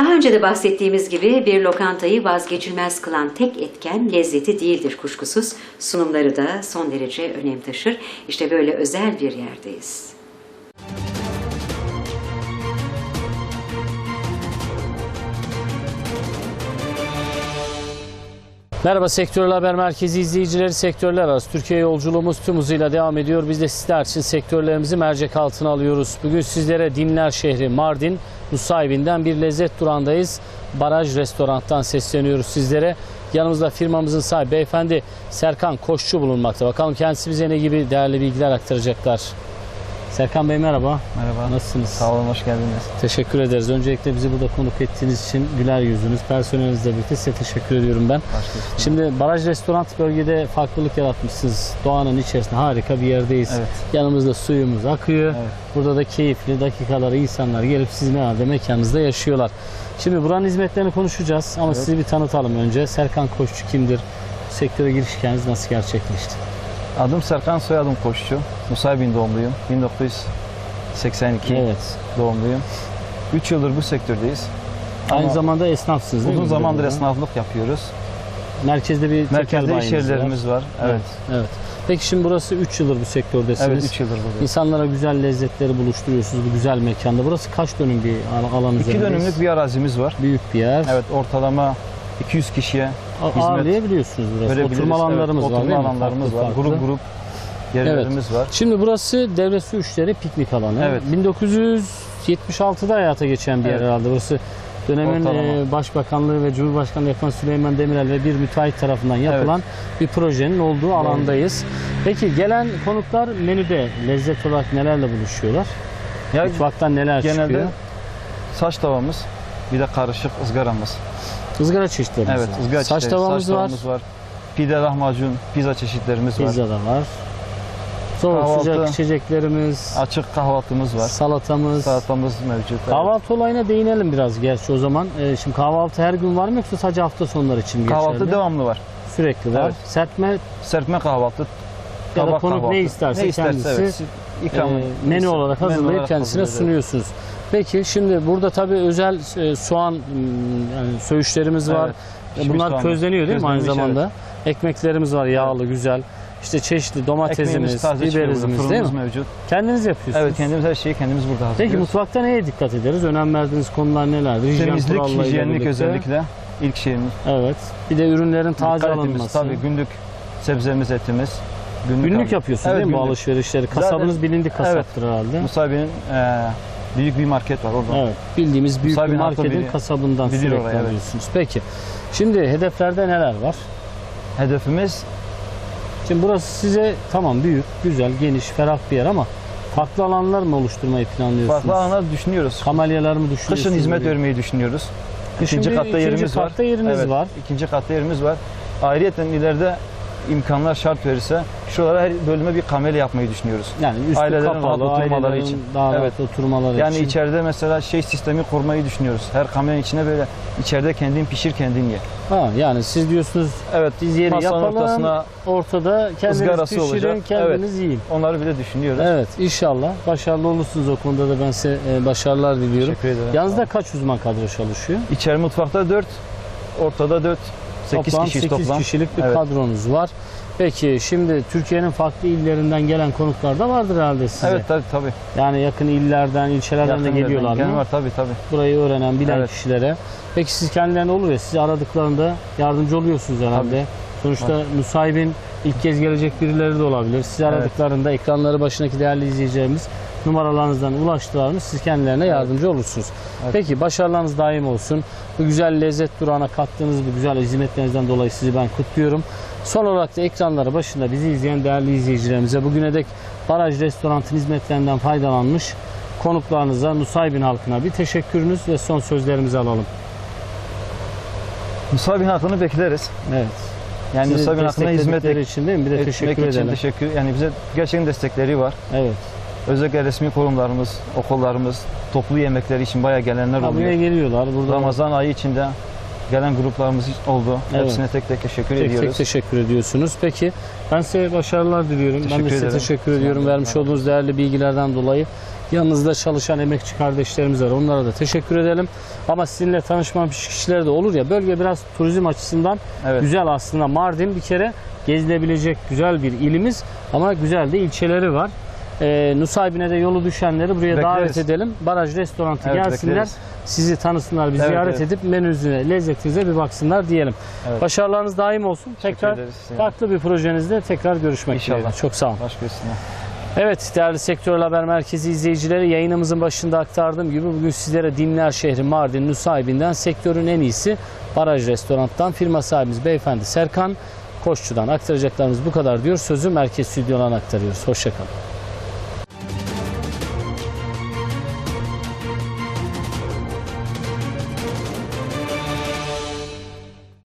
Daha önce de bahsettiğimiz gibi bir lokantayı vazgeçilmez kılan tek etken lezzeti değildir kuşkusuz. Sunumları da son derece önem taşır. İşte böyle özel bir yerdeyiz. Merhaba Sektörel Haber Merkezi izleyicileri sektörler arası Türkiye yolculuğumuz tüm hızıyla devam ediyor. Biz de sizler için sektörlerimizi mercek altına alıyoruz. Bugün sizlere Dinler şehri Mardin Nusaybin'den bir lezzet durağındayız. Baraj Restorant'tan sesleniyoruz sizlere. Yanımızda firmamızın sahibi beyefendi Serkan Koşçu bulunmakta. Bakalım kendisi bize ne gibi değerli bilgiler aktaracaklar. Serkan Bey merhaba. Merhaba. Nasılsınız? Sağ olun, hoş geldiniz. Teşekkür ederiz. Öncelikle bizi burada konuk ettiğiniz için güler yüzünüz, personelinizle birlikte size teşekkür ediyorum ben. Başka Şimdi Baraj Restoran bölgede farklılık yaratmışsınız. Doğanın içerisinde harika bir yerdeyiz. Evet. Yanımızda suyumuz akıyor. Evet. Burada da keyifli dakikaları insanlar gelip sizin herhalde mekanınızda yaşıyorlar. Şimdi buranın hizmetlerini konuşacağız ama Evet. sizi bir tanıtalım önce. Serkan Koççu kimdir? Sektöre giriş hikayeniz nasıl gerçekleşti? Adım Serkan, soyadım Koşçu. Nusaybin doğumluyum. 1982 Evet. doğumluyum. 3 yıldır bu sektördeyiz. Aynı Ama zamanda esnafsınız değil Uzun mi? zamandır burada? esnaflık yapıyoruz. Merkezde bir Merkezde iş bayiniz var. yerlerimiz var. Evet. Evet. Peki şimdi burası 3 yıldır bu sektördesiniz. Evet, 3 yıldır buradayız. İnsanlara güzel lezzetleri buluşturuyorsunuz bu güzel mekanda. Burası kaç dönüm bir al- alan 2 üzerindeyiz? dönümlük bir arazimiz var. büyük bir yer. Evet, ortalama 200 kişiye hizmet Ağırlayabiliyorsunuz burası. Oturma alanlarımız evet, var Oturma alanlarımız Farklı var. farklı. Grup grup yerlerimiz var. Şimdi burası Devlet Su İşleri piknik alanı. Evet. 1976'da hayata geçen bir yer Evet. herhalde. Burası dönemin Ortalama. e, Başbakanlığı ve Cumhurbaşkanı yapan Süleyman Demirel ve bir müteahhit tarafından yapılan bir projenin olduğu alandayız. Peki gelen konuklar menüde lezzet olarak nelerle buluşuyorlar? Ya Mutfaktan neler genelde çıkıyor? saç tavamız, bir de karışık ızgaramız. Izgara çeşitlerimiz Evet, var. ızgara Saç çeşitleri, tavamız saç var. tavamız var. Pide, lahmacun, pizza çeşitlerimiz var. Pizza da var. Soğuk Kahvaltı. sıcak içeceklerimiz, Açık kahvaltımız var. salatamız. Salatamız mevcut. evet. Kahvaltı olayına değinelim biraz gerçi o zaman. Ee, şimdi kahvaltı her gün var mı yoksa sadece hafta sonları için mi Kahvaltı geçerli? devamlı var. Sürekli var. Evet. Serpme Serpme kahvaltı, ya da konuk kahvaltı. ne isterse, kendisi evet, ikram- e, menü olarak menü hazırlayıp olarak kendisine sunuyorsunuz. Peki şimdi burada tabii özel e, soğan yani söğüşlerimiz var. Evet, Bunlar közleniyor değil mi aynı zamanda? Ekmeklerimiz var yağlı güzel. İşte çeşitli domatesimiz, Ekmeğimiz biberizimiz değil mi? mevcut. Kendiniz yapıyorsunuz. Evet kendimiz her şeyi kendimiz burada Peki hazırlıyoruz. mutfakta neye dikkat ederiz? Önem verdiğiniz konular nelerdir? Hijyen Temizlik, kurallarıyla hijyenlik birlikte. özellikle ilk şeyimiz. Evet. Bir de ürünlerin taze Dikkat etmemiz, alınması. Tabii günlük sebzemiz, etimiz. Günlük al- yapıyorsunuz Evet, değil mi bu günlük. alışverişleri? Kasabınız bilindik kasaptır herhalde. Musabi'nin e, büyük bir market var orada. Evet. Bildiğimiz büyük bir marketin bili- kasabından bilir sürekli orayı, evet. alıyorsunuz. Peki. Şimdi hedeflerde neler var? Hedefimiz Şimdi burası size tamam büyük, güzel, geniş, ferah bir yer ama farklı alanlar mı oluşturmayı planlıyorsunuz? farklı alanlar düşünüyoruz. Kamelyalar mı düşünüyorsunuz? Kışın hizmet Böyle? vermeyi düşünüyoruz. Kışın ikinci katta ikinci yerimiz var. katta yeriniz Evet, var. İkinci katta yerimiz var. Ayrıyeten ileride imkanlar şart verirse şuralara her bölüme bir kamera yapmayı düşünüyoruz. Yani üstü Ailelerin rahat kapalı, oturmaları için. daha Evet. rahat oturmaları Yani için. içeride mesela şey sistemi kurmayı düşünüyoruz. Her kameranın içine böyle içeride kendin pişir kendin ye. Ha, yani siz diyorsunuz Evet biz yeri masanın yapalım, ortasına ortada kendiniz pişirin, olacak. kendiniz yiyin. onları bile düşünüyoruz. Evet inşallah başarılı olursunuz o konuda da ben size e, başarılar diliyorum. Teşekkür ederim. Yanınızda kaç uzman kadro çalışıyor? İçeri mutfakta 4, ortada 4, 8 toplam kişiyiz 8 toplam. kişilik bir Evet. kadronuz var. Peki şimdi Türkiye'nin farklı illerinden gelen konuklar da vardır herhalde size. Evet tabii tabii. Yani yakın illerden, ilçelerden de Yakın geliyorlar yerden mı? Var tabii tabii. Burayı öğrenen, bilen Evet. kişilere. Peki siz kendilerine olur ya sizi aradıklarında yardımcı oluyorsunuz herhalde. Sonuçta müsahibin ilk kez gelecek birileri de olabilir. Sizi aradıklarında ekranları başındaki değerli izleyicilerimiz numaralarınızdan ulaştılar mı siz kendilerine yardımcı olursunuz. Evet. Peki başarılarınız daim olsun. Bu güzel lezzet durağına kattığınız bu güzel hizmetlerinizden dolayı sizi ben kutluyorum. Son olarak da ekranları başında bizi izleyen değerli izleyicilerimize bugüne dek Baraj Restoran'ın hizmetlerinden faydalanmış konuklarınıza, Nusaybin halkına bir teşekkürünüz ve son sözlerimizi alalım. Musabin hakkını bekleriz. Evet. Yani Sizi Musabin hakkına hizmet destekledikleri için değil mi? Bir de teşekkür için edelim. teşekkür. Yani bize gerçekten destekleri var. Evet. Özellikle resmi kurumlarımız, okullarımız, toplu yemekleri için bayağı gelenler Ha, buraya oluyor. geliyorlar. Burada Ramazan ayı içinde gelen gruplarımız oldu. Evet. Hepsine tek tek teşekkür tek ediyoruz. tek teşekkür ediyorsunuz. Peki ben size başarılar diliyorum. ben de Teşekkür size ederim. teşekkür ediyorum vermiş olduğunuz değerli bilgilerden dolayı. Yanınızda çalışan emekçi kardeşlerimiz var. Onlara da teşekkür edelim. Ama sizinle tanışmamış kişiler de olur ya. Bölge biraz turizm açısından Evet. güzel aslında. Mardin bir kere gezilebilecek güzel bir ilimiz ama güzel de ilçeleri var. Ee, Nusaybin'e de yolu düşenleri buraya Bekleriz. davet edelim. Baraj restorantı Evet, gelsinler. bekleriz. Sizi tanısınlar, bir Evet, ziyaret evet. edip menünüzüne, lezzetinize bir baksınlar diyelim. Evet. Başarılarınız daim olsun. Tekrar farklı bir projenizde tekrar görüşmek İnşallah. dileğiyle. Çok sağ olun. Başkasına. Evet değerli Sektörel Haber Merkezi izleyicileri yayınımızın başında aktardığım gibi bugün sizlere Dinler şehri Mardin Nusaybin'den sektörün en iyisi Baraj Restorant'tan firma sahibimiz beyefendi Serkan Koççu'dan aktaracaklarımız bu kadar diyor. Sözü merkez stüdyodan aktarıyoruz. Hoşçakalın.